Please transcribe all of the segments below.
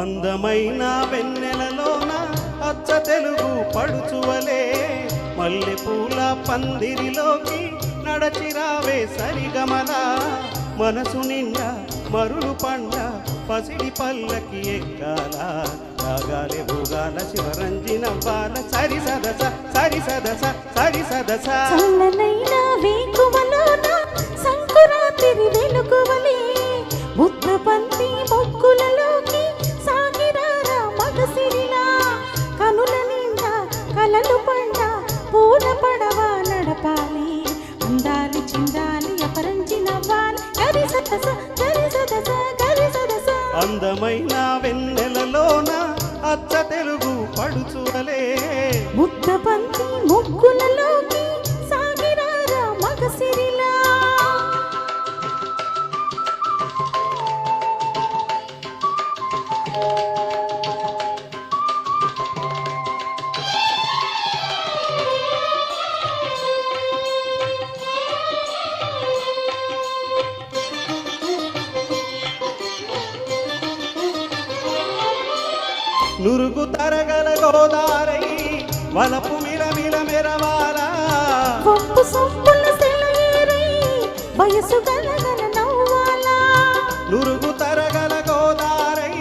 అందమైన వెన్నెలలోన అచ్చ తెలుగు పడుచువలే. మల్లె పూల పందిరిలోకి నడచిరావే సరిగమల. మనసు నిండా మరులు పండ పసిడి పల్లకి ఎక్కాల. రాగాలే భూగాల శివరంజిన బాల సరి సదస సరి సదస సరి సదస. అందమైన వెన్నెలలోన అచ్చ తెలుగు పడుచువలే ముద్దబంతి ముగ్గులలోకి నురుగు తరగల గోదారై వలపు మిలమిల సెలయేరై వయసు గలగల నవ్వాలా. నురుగు తరగల గోదారై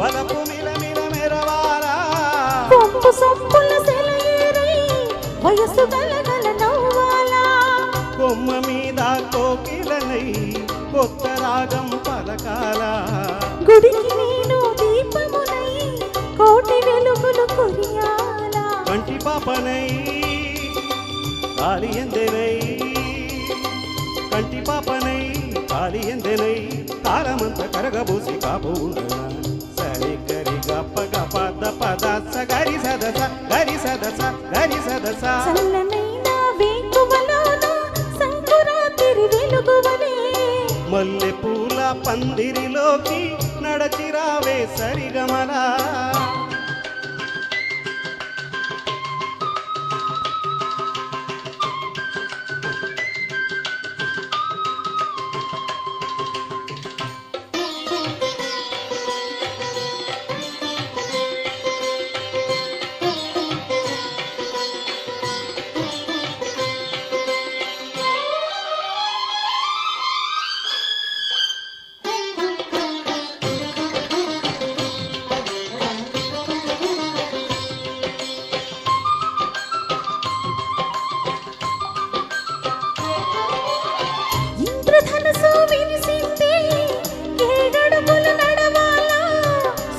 వలపు మిలమిల మెరవాలా. వంపు సొంపుల సెలయేరై వయసు గలగల నవ్వాలా. కొమ్మ మీద కోకిలనై కొత్త రాగం పలకాల. గుడికి కోటి వెలుగులు కురియాలా కంటి పాపనై కాలి ఎందెనై కంటి పాపనై కాలి ఎందెనై కాలమంత కరగబూసి కాపు ఉండనా సరి గరి గప్ప గప పద స గరి సదస గరి సదస గరి సదస. చల్లనైన వేకువలోన సంకురాత్రి వెలుగువలే. మల్లె పూల పందిరిలోకి నడచిరావే సరిగమలా.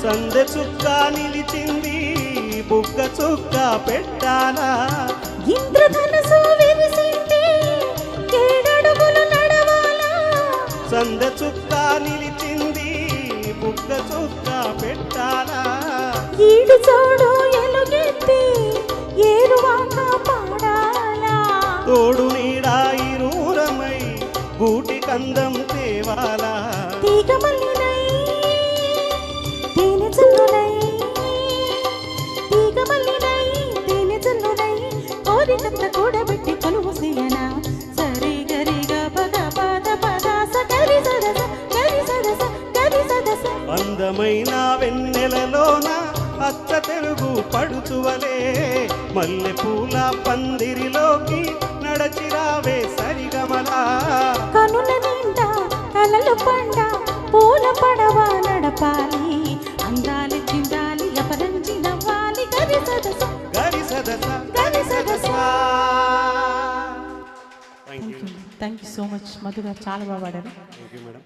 సందె చుక్క నిలిచింది బుగ్గ చుక్క పెట్టాలా? ఇంద్రధనుసు విరిసింది ఏడడుగులు నడవాలా? సందె చుక్క నిలిచింది బుగ్గ చుక్క పెట్టాలా? ఈడు చోడు కందం తేవాలా? కూడబెట్టి కొలువు చేయనా? సరి గరిగా పద పద పద స గరి సదస గరి సదస గరి సదస అందమైన వెన్నెలలోన అచ్చ తెలుగు పడుచువలే మల్లె పూల పందిరిలోకి నడచిరావే సరిగమలా. కలలు పండ పూల పడవ నడపాలి. అందాలి చిందాలి నవ్వాలి గరి సదస. గరి సదస. గరి సదస. Thank you thank you so much మధుగా చాలా బాగా పాడారు. Thank you madam